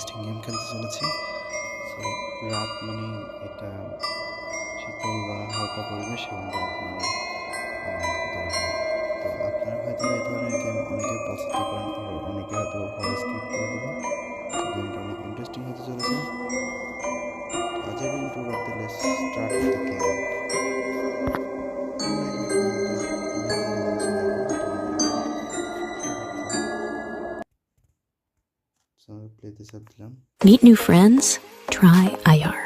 Interesting game খেলতে চলেছি। So রাত মানে এটা শীতল বা হালকা পরিবেশ এবং রাত মানে। তো আপনারা হয়তো এই ধরনের গেম অনেকে পছন্দ করেন আর অনেকে হয়তো ভয় স্কিপ করে দেবেন। গেমটা অনেক ইন্টারেস্টিং হতে চলেছে। আজের ইন্ট্রো করতে start the game play this up দিলাম Meet new friends? Try IR.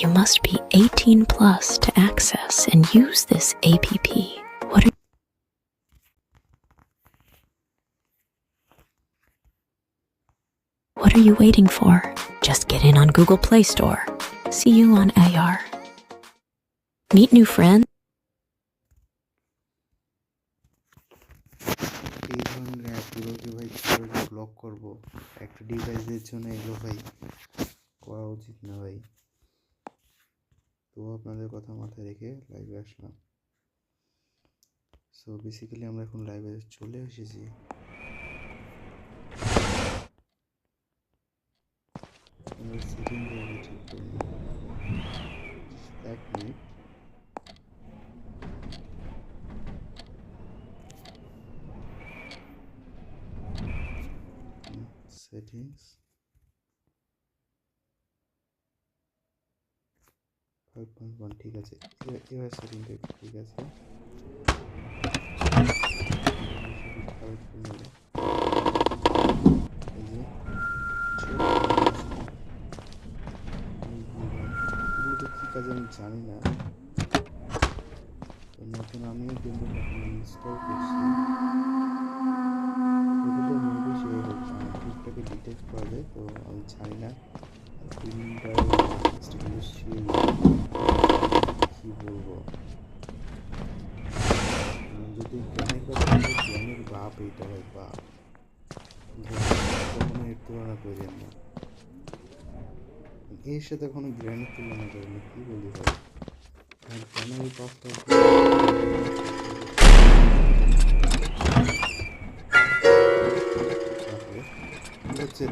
You must be 18 plus to access and use this APP. What are What are you waiting for? Just get in on Google Play Store. See you on AR. Meet new friends? অ্যাপগুলোকে ভাই কীভাবে block করব? একটা ডিভাইসের জন্য এগুলো ভাই। করা উচিত না ভাই। তো আপনাদের কথা মাথায় রেখে লাইভে আসলাম। সো বেসিক্যালি আমরা এখন লাইভে চলে এসেছি। আমরা এক মিনিট সেটিংস ফাইভ পয়েন্ট ঠিক আছে। ঠিক আছে। আমি জানি না। নতুন কিন্তু ইনস্টল করছি। গ্রুপটাকে ডিটেক্ট করা তো আমি জানি না। কি বলব? যদি জ্ঞানের কথা বাপ এইটা ভাই বাপ। কখনো এর তুলনা করেন না। এর সাথে কোনো জ্ঞানের তুলনা করেন কি বলি ভাই? আর কেন এই হচ্ছে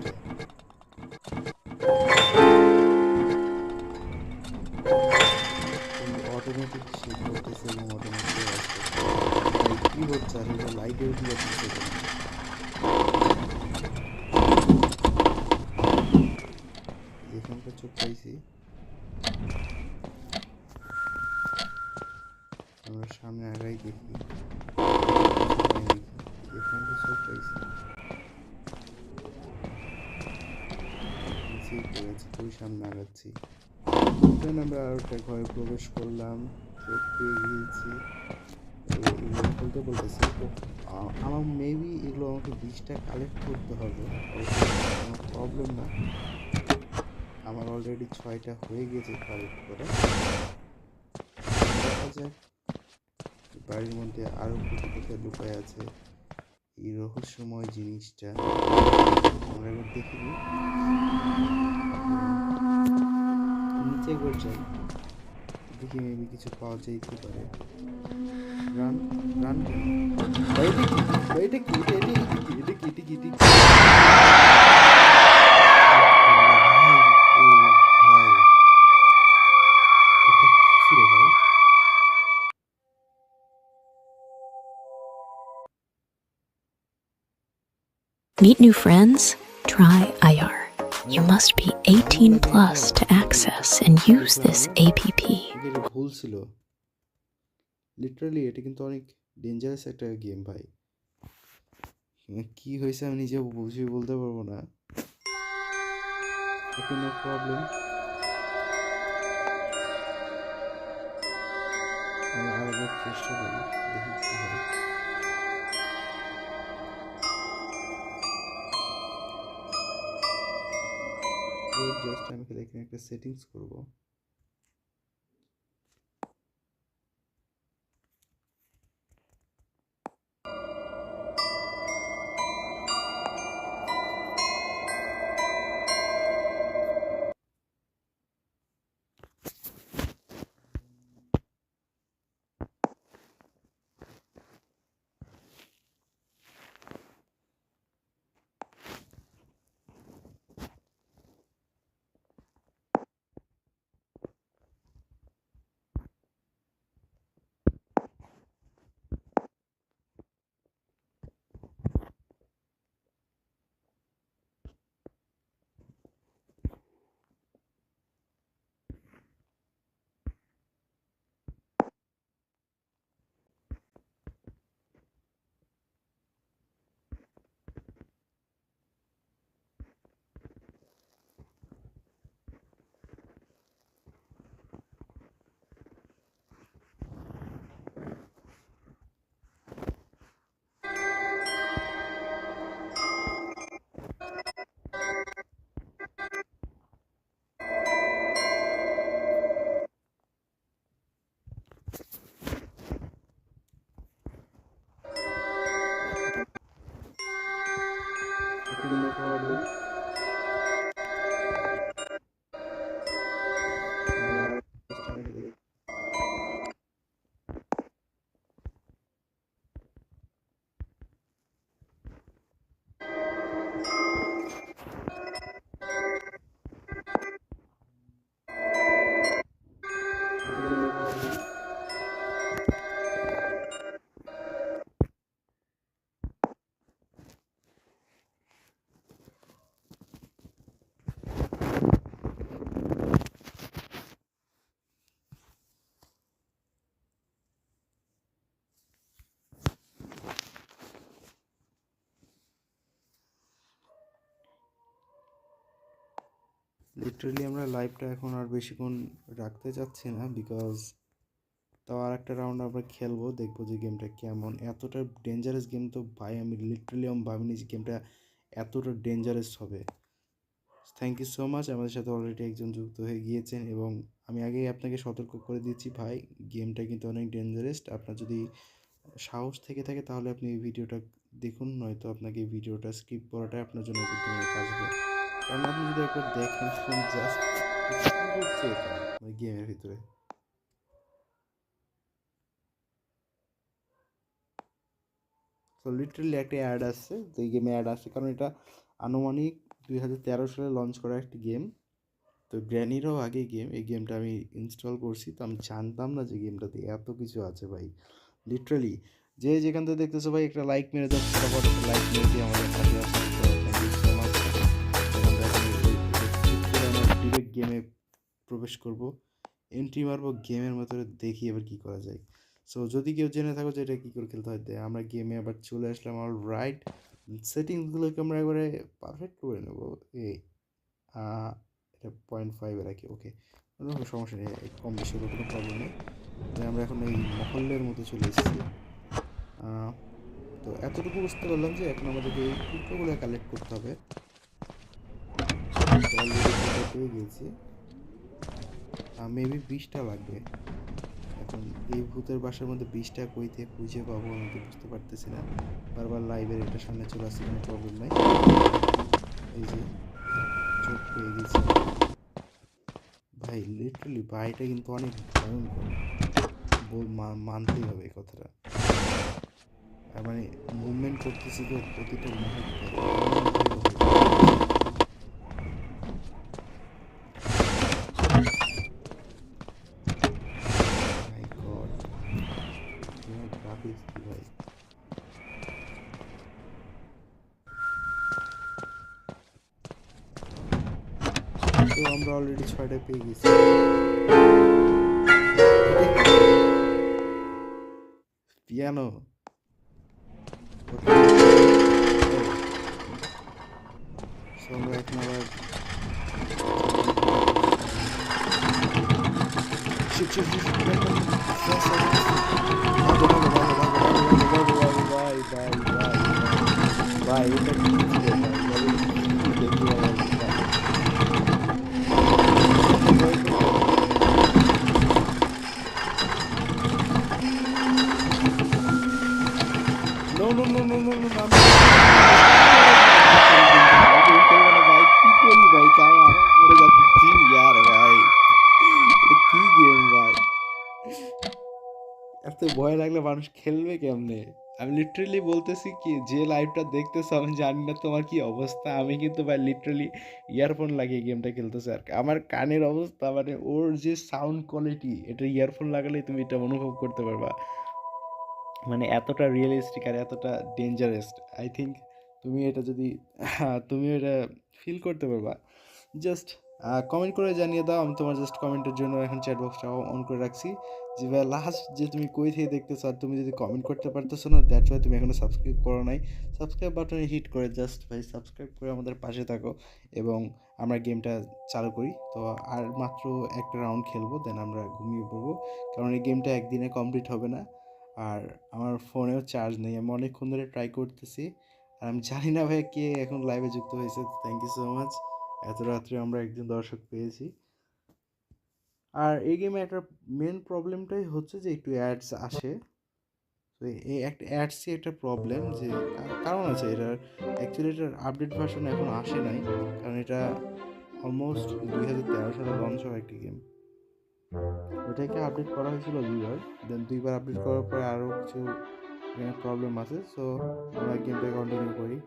অটোমেটিক সে করতেছে এবং অটোমেটিক আসছে। কী হচ্ছে? আর এটা লাইটে উঠে যাচ্ছে এখানকার চোখ পাইছি আমরা সামনে আগাই দেখি এখানটা চোখ পাইছি নিচেই পড়েছি খুবই সামনে আগাচ্ছি দেন আমরা আর একটা ঘরে প্রবেশ করলাম, চোখ পেয়ে গিয়েছি বলতে বলতেছি তো আমার মেবি এগুলো আমাকে বীজটা কালেক্ট করতে হবে। কোনো প্রবলেম না। আমার অলরেডি ছয়টা হয়ে গেছে কালেক্ট করে। দেখা যাক, বাড়ির মধ্যে আরও কোথায় কোথায় লুকায় আছে। এই রহস্যময় জিনিসটা আমরা একবার দেখি নিচে একবার যাই। দেখি মেবি কিছু পাওয়া যেতে পারে রান রান এটা কি এটা কি এটা কি এটা কি এটা কি Meet new friends? Try IR. You must be 18 plus to access and use this APP. এটা ভুল ছিল লিটারালি এটা কিন্তু অনেক ডেঞ্জারাস একটা গেম ভাই মানে কি হয়েছে আমি নিজে বুঝিয়ে বলতে পারব না ওকে নো প্রবলেম আমি আরেকবার চেষ্টা করি, দেখি কি হয় জাস্ট আমি খালি এখানে একটা সেটিংস করব। লিটারালি আমরা লাইভটা এখন আর বেশিক্ষণ রাখতে চাচ্ছি না বিকজ তাও আর একটা রাউন্ড আমরা খেলব, দেখব যে গেমটা কেমন। এতটা ডেঞ্জারাস গেম তো ভাই, আমি লিটারালি আমি ভাবিনি যে গেমটা এতটা ডেঞ্জারাস হবে। থ্যাংক ইউ সো মাচ আমাদের সাথে অলরেডি একজন যুক্ত হয়ে গিয়েছেন এবং আমি আগেই আপনাকে সতর্ক করে দিচ্ছি ভাই গেমটা কিন্তু অনেক ডেঞ্জারাস আপনার যদি সাহস থেকে থাকে তাহলে আপনি এই ভিডিওটা দেখুন, নয়তো আপনাকে এই ভিডিওটা স্কিপ করাটাই আপনার জন্য কাজ হবে। কারণ আপনি যদি একবার দেখেন জাস্ট এটা মানে গেমের ভিতরে। তো লিটারালি একটা অ্যাড আসছে তো এই গেমে অ্যাড আসছে। কারণ এটা আনুমানিক দুই হাজার তেরো সালে লঞ্চ করা একটি গেম তো গ্র্যানিরও আগে গেম এই গেমটা আমি ইনস্টল করছি। তো আমি জানতাম না যে গেমটাতে এত কিছু আছে ভাই। লিটারালি যে যেখান থেকে দেখতেছো ভাই, একটা লাইক মেরে দাও লাইক মেরে দিয়ে আমাদের পাশে আসতে প্রবেশ করব। এন্ট্রি মারবো গেমের মতো দেখি এবার কী করা যায়। সো যদি কেউ জেনে থাকো যে এটা কী করে খেলতে হয় আমরা গেমে আবার চলে আসলাম। অল রাইট সেটিংসগুলোকে আমরা একবারে পারফেক্ট করে নেব। এই এটা পয়েন্ট ফাইভে রাখি ওকে কোনো সমস্যা নেই কম বেশি কোনো প্রবলেম নেই। তাই আমরা এখন এই মহল্লের মতো চলে এসেছি। তো এতটুকু বুঝতে পারলাম যে এখন আমাদেরকে এই টুকরোগুলো কালেক্ট করতে হবে। গিয়েছি মেবি বিশটা লাগবে। এখন এই ভূতের বাসার মধ্যে বিশটা কই থেকে খুঁজে পাবো, আমি তো বুঝতে পারতেছি না। বারবার লাইভের এটা সামনে চলে আসছে, কোনো প্রবলেম নাই। এই যে, চোখ পেয়ে গেছি। ভাই লিটারালি ভাইটা কিন্তু অনেক ভয়ঙ্কর। মানতেই হবে এই কথাটা। মানে মুভমেন্ট করতেছি তো প্রতিটা মুহূর্তে এমন ভয় হবে। My God. তোমার graphics কি ভাই? তো আমরা অলরেডি ছয়টা পেয়ে গেছি। পিয়ানো আমরা এখন আবার Shoot, shoot, shoot, shoot. Bang, bang. Yes, yes, yes. ভাগো, ভাগো, ভাগো, ভাগো, ভাগো, ভাগো, ভাগো, ভাই, ভাই, ভাই, ভাই। ভাই, এটা কি ছিল ভাই? ভাই, কি দেখি আবার, ভাই। No, no, no, no, no, আমি- ভাই, ভয় লাগলে মানুষ খেলবে কেমনে? আমি লিটারেলি বলতেছি কি যে লাইভটা দেখতেছো আমি জানি না তোমার কি অবস্থা। আমি কিন্তু ভাই লিটারেলি ইয়ারফোন লাগিয়ে গেমটা খেলতেছি আর আমার কানের অবস্থা মানে ওর যে সাউন্ড কোয়ালিটি এটা ইয়ারফোন লাগালে তুমি এটা অনুভব করতে পারবা। মানে এতটা রিয়েলিস্টিক আর এতটা ডেঞ্জারাস আই থিঙ্ক তুমি এটা যদি তুমি এটা ফিল করতে পারবা। জাস্ট কমেন্ট করে জানিয়ে দাও, আমি তোমার জাস্ট কমেন্টের জন্য এখন চ্যাট বক্সটা অন করে রাখছি। যে ভাই লাস্ট যে তুমি কই থেকে দেখতেছো আর তুমি যদি কমেন্ট করতে পারতেছো না দ্যাটস ওয়াই তুমি এখনও সাবস্ক্রাইব করো নাই। সাবস্ক্রাইব বাটনে হিট করে জাস্ট ভাই সাবস্ক্রাইব করে আমাদের পাশে থাকো এবং আমরা গেমটা চালু করি। তো আর মাত্র একটা রাউন্ড খেলব দেন আমরা ঘুমিয়ে পড়ব। কারণ এই গেমটা একদিনে কমপ্লিট হবে না। আর আমার ফোনেও চার্জ নেই, আমি অনেকক্ষণ ধরে ট্রাই করতেছি। আর আমি জানি না ভাই কে এখন লাইভে যুক্ত হয়েছে থ্যাংক ইউ সো মাচ এত রাত্রে আমরা একজন দর্শক পেয়েছি। আর এই গেমে একটা মেন প্রবলেমটাই হচ্ছে যে একটু অ্যাডস আসে। তো এই একটা অ্যাডসই একটা প্রবলেম যে কারণ আছে এটার অ্যাকচুয়ালি এটার আপডেট ভার্সন এখন আসে নাই, কারণ এটা অলমোস্ট দুই হাজার তেরো সালে লঞ্চ হওয়া একটি গেম ওটাকে আপডেট করা হয়েছিল দুইবার। দেন দুইবার আপডেট করার পরে আরও কিছু প্রবলেম আছে সো আমরা গেমটা কন্টিনিউ করি।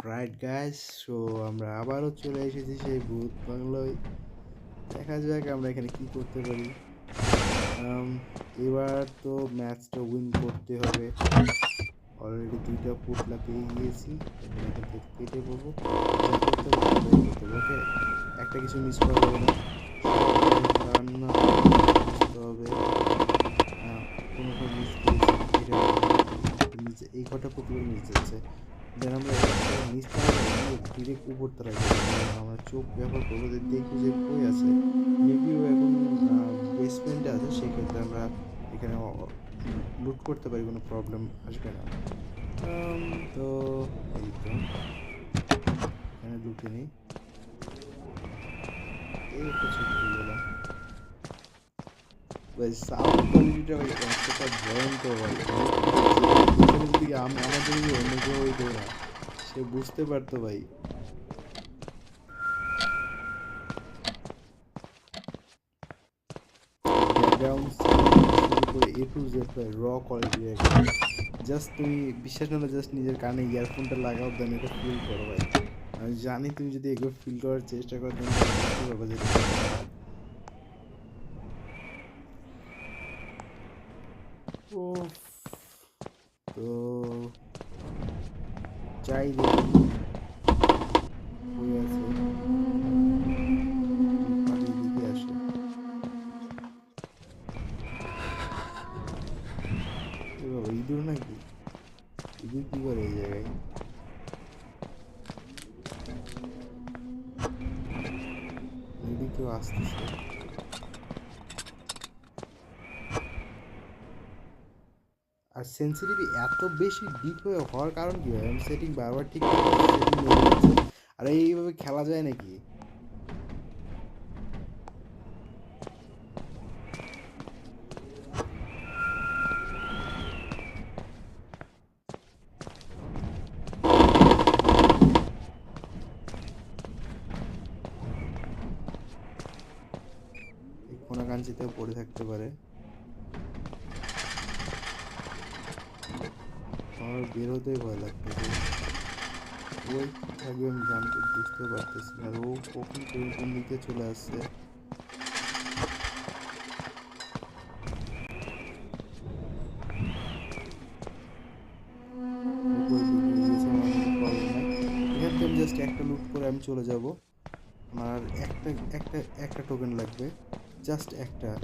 রাইট গাইস সো আমরা আবারও চলে এসেছি সেই ভূত বাংলায়। দেখা যাক আমরা এখানে কি করতে পারি। এবার তো ম্যাচটা উইন করতে হবে। অলরেডি দুইটা পুটলা পেয়ে গিয়েছি। কেটে পড়ব ওকে একটা কিছু মিস করা যাবে না। রান্না হবে। মিস করেছি। এই কটা পুতুল মিস যাচ্ছে। দেন আমরা নিচ ডিরেক্ট উপর তলায় আমরা চোখ ব্যবহার করব যে দেখব যে কই আছে। মেবি ও এখন বেসমেন্টে আছে সেক্ষেত্রে আমরা এখানে লুট করতে পারি কোনো প্রবলেম আসবে না। তো এই তো এখানে লুটে নিই। এই গেলাম সাউন্ড কোয়ালিটিটা ভয়ঙ্কর ভাই আমাদের অন্য কেউ সে বুঝতে পারতো ভাই। র জাস্ট তুমি বিশ্বাস জাস্ট নিজের ইয়ারফোনটা ফিল করো ভাই। আমি জানি তুমি যদি এগুলো ফিল করার চেষ্টা করো এটা কতটা উফ, তো সেন্সিটিভ এত বেশি ডিপ হয়ে হওয়ার কারণ কী হয় আমি সেটিং বারবার ঠিক আর এইভাবে খেলা যায় নাকি এই কোনাকাঞ্চিতেও পড়ে থাকতে পারে আমার বের হতেই ভয় লাগতেছে ওই থাকবে আমি জানতে বুঝতে চলে আসছে। একটা লুট করে আমি চলে যাব। আমার একটা একটা একটা টোকেন লাগবে। জাস্ট একটা।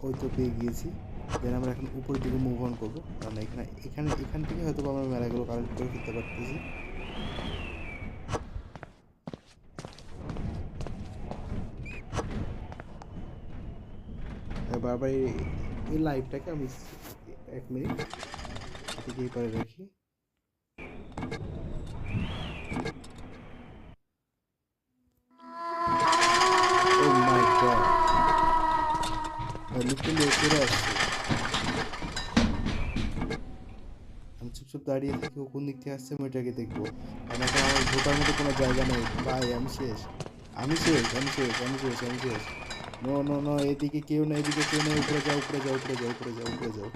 ওই তো পেয়ে গিয়েছি। দেন আমরা এখন উপরের দিকে মুভ অন করব। কারণ এখানে এখানে, এখান থেকে হয়তো আমরা মেলাগুলো কালেক্ট করে ফিরতে পারতেছি আর বারবার এই- লাইভটাকে আমি এক মিনিট এই পারে রাখি। আসছে আমি দাঁড়িয়ে থাকি কোন দিক থেকে আসছে আমি ওইটাকে দেখব। এখন আমার ঢোকার মতো কোনো জায়গা নেই। ভাই আমি শেষ। আমি শেষ আমি শেষ আমি শেষ আমি শেষ। নো নো নো এদিকে কেউ না, এদিকে কেউ নেই উপরে যাও উপরে যাও উপরে যাও উপরে যাও উপরে যাও।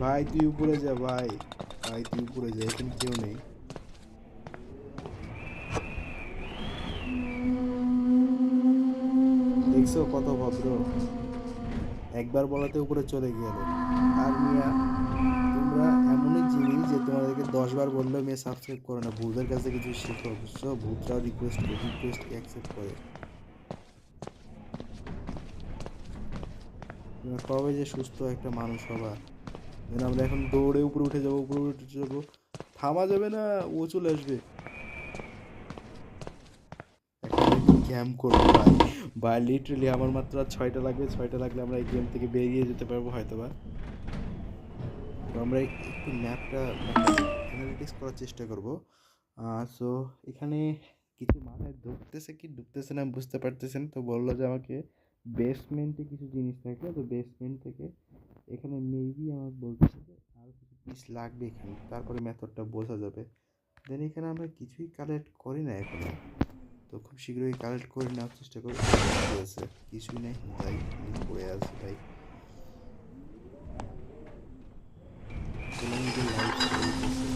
ভাই, তুই উপরে যা, ভাই। ভাই, তুই উপরে যা, এখানে কেউ নেই। দেখছ কত ভদ্র? একবার বলাতে উপরে চলে গেল। আর মিয়া, তোমরা এমনই জিনিস যে তোমাদেরকে দশবার বললেও মেয়ে সাবস্ক্রাইব করে না। ভূতের কাছে কিছু শেখো, বুঝছ? ভূতরাও রিকোয়েস্ট রিকোয়েস্ট অ্যাকসেপ্ট করে। কবে যে সুস্থ একটা মানুষ হবা যেন আমরা এখন দৌড়ে উপরে উঠে যাব, উপরে উঠে যাব। থামা যাবে না, ও চলে আসবে। ক্যাম্প করব, ভাই। লিটারালি আমার মাত্র ছয়টা লাগবে। ছয়টা লাগলে আমরা এই গেম থেকে বেরিয়ে যেতে পারব হয়তো বা আমরা একটু ম্যাপটা অ্যানালিটিক্স করার চেষ্টা করব। সো এখানে কিছু মাথায় ঢুকতেছে কি, ঢুকতেছে না, বুঝতে পারতেছেন? তো বলল যে আমাকে বেসমেন্টে কিছু জিনিস থাকে, তো বেসমেন্ট থেকে এখানে মেবি আমার বলতে যে আরও কিছু পিস লাগবে এখানে, তারপরে মেথডটা বোঝা যাবে। দেন এখানে আমরা কিছুই কালেক্ট করি না এখানে। তো খুব শীঘ্রই কালেক্ট করে নেওয়ার চেষ্টা করি। কিছুই নেই তাই পড়ে আছে, তাই চলুন যে লাইভ চলতেছে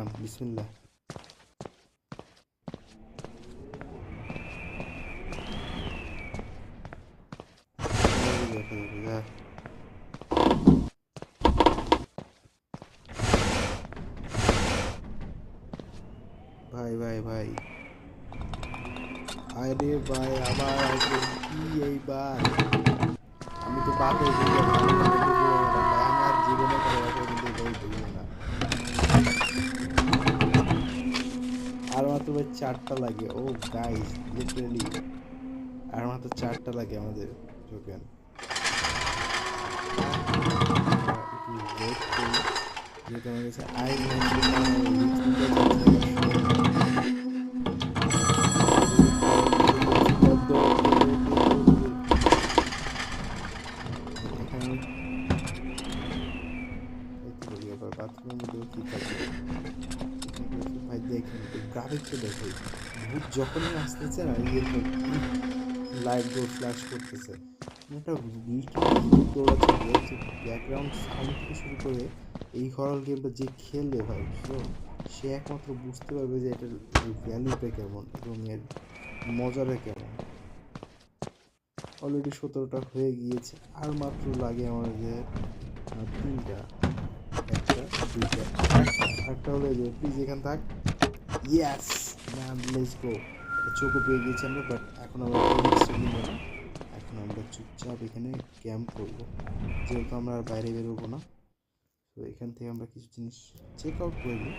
উপরে গেলাম বিসমিল্লাহ দেখা যাবে যা ভাই ভাই ভাই আরে ভাই আবার আসবে কি এইবার আমি তো বাপে আমার জীবনে খেলাটা কিন্তু এটাই ভুলবো না আর মাত্র ভাই চারটা লাগে। ও গাইস লিটারালি আর মাত্র চারটা লাগে আমাদের টোকেন যেহেতু আমার কাছে আই দেখেন গ্রাফিক্সে দেখে। ভূত যখনই আসতেছে না ইয়ে লাইট ডোর ফ্ল্যাশ করতেছে। একটা দৌড়াচ্ছে ব্যাকগ্রাউন্ড সাউন্ড থেকে শুরু করে এই হরর গেমটা যে খেলবে ভাই সে একমাত্র বুঝতে পারবে যে এটার ভ্যালুটা কেমন এবং এর মজাটা কেমন। অলরেডি সতেরোটা হয়ে গিয়েছে, আর মাত্র লাগে আমাদের তিনটা, একটা, দুইটা একটা হলো যে প্লিজ এখানে থাক। ইয়াস ম্যাম লেটস গো চোখও পেয়ে গিয়েছি আমরা বাট এখন আমরা এখন আমরা চুপচাপ এখানে ক্যাম্প করব যেহেতু আমরা আর বাইরে বেরোবো না তো এখান থেকে আমরা কিছু জিনিস চেক আউট করে নিই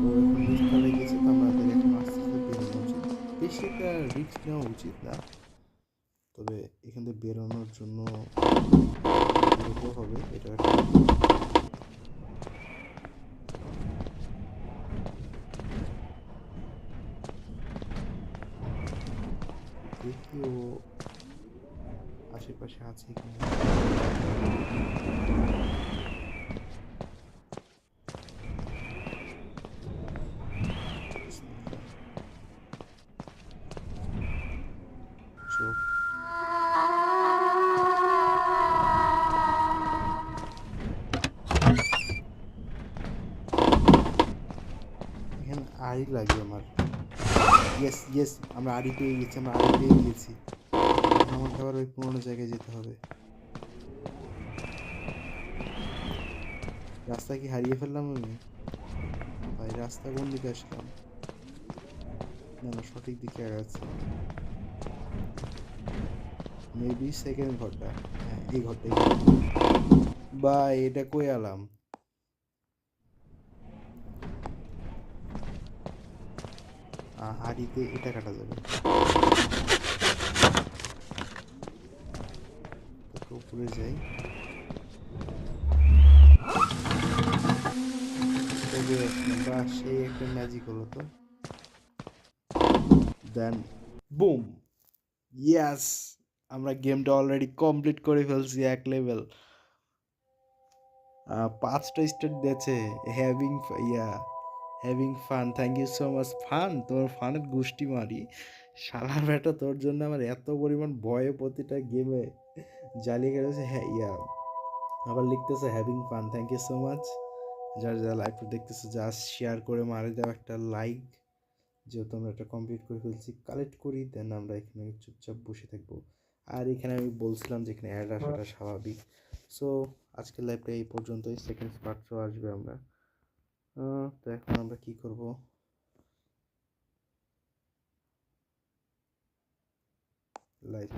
ও এখন রিস্কটা লেগেছে তো আমাদের এখন আস্তে আস্তে উচিত বেশি একটা রিস্ক নেওয়া উচিত না তবে এখান থেকে বেরোনোর জন্য হবে, এটা একটা দেখি ও আশেপাশে আছে কিনা চোখ এখানে আড়ি লাগে আমার ইয়েস ইয়েস আমরা আড়ি পেয়ে গেছি আমরা আড়ি পেয়ে গিয়েছি এখন আমাকে আবার ওই পুরোনো জায়গায় যেতে হবে। রাস্তা কি হারিয়ে ফেললাম আমি? ভাই, রাস্তা কোন দিকে আসলাম? না না, সঠিক দিকে আগাচ্ছে। মেবি সেকেন্ড ঘরটা। হ্যাঁ এই ঘরটা এই ঘরটা। বা এটা কই আলাম? হাড়িতে এটা কাটা যাবে। উপরে যাই। বা সেই একটা ম্যাজিক হলো তো। দেন বুম ইয়াস আমরা গেমটা অলরেডি কমপ্লিট করে ফেলছি এক লেভেল পাঁচটা স্টার দিয়েছে। Having yeah having fun thank you so much fun তোর ফানের গোষ্ঠী মারি। শালার বেটা, তোর জন্য আমার এত পরিমাণ ভয়ে প্রতিটা গেমে জ্বালিয়ে গেছে হ্যাঁ ইয়া। আবার লিখতেছে having fun thank you so much যার যা লাইভটা দেখতেছে জাস্ট শেয়ার করে মারে, দাও একটা লাইক যেহেতু আমরা এটা কমপ্লিট করে ফেলছি কালেক্ট করি দেন আমরা এখানে চুপচাপ বসে থাকব। আর এখানে আমি বলছিলাম যে এখানে অ্যাড আসাটা স্বাভাবিক। সো আজকের লাইভটা এই পর্যন্তই সেকেন্ড পার্টও আসবে আমরা। তো এখন আমরা কি করব? লাইভ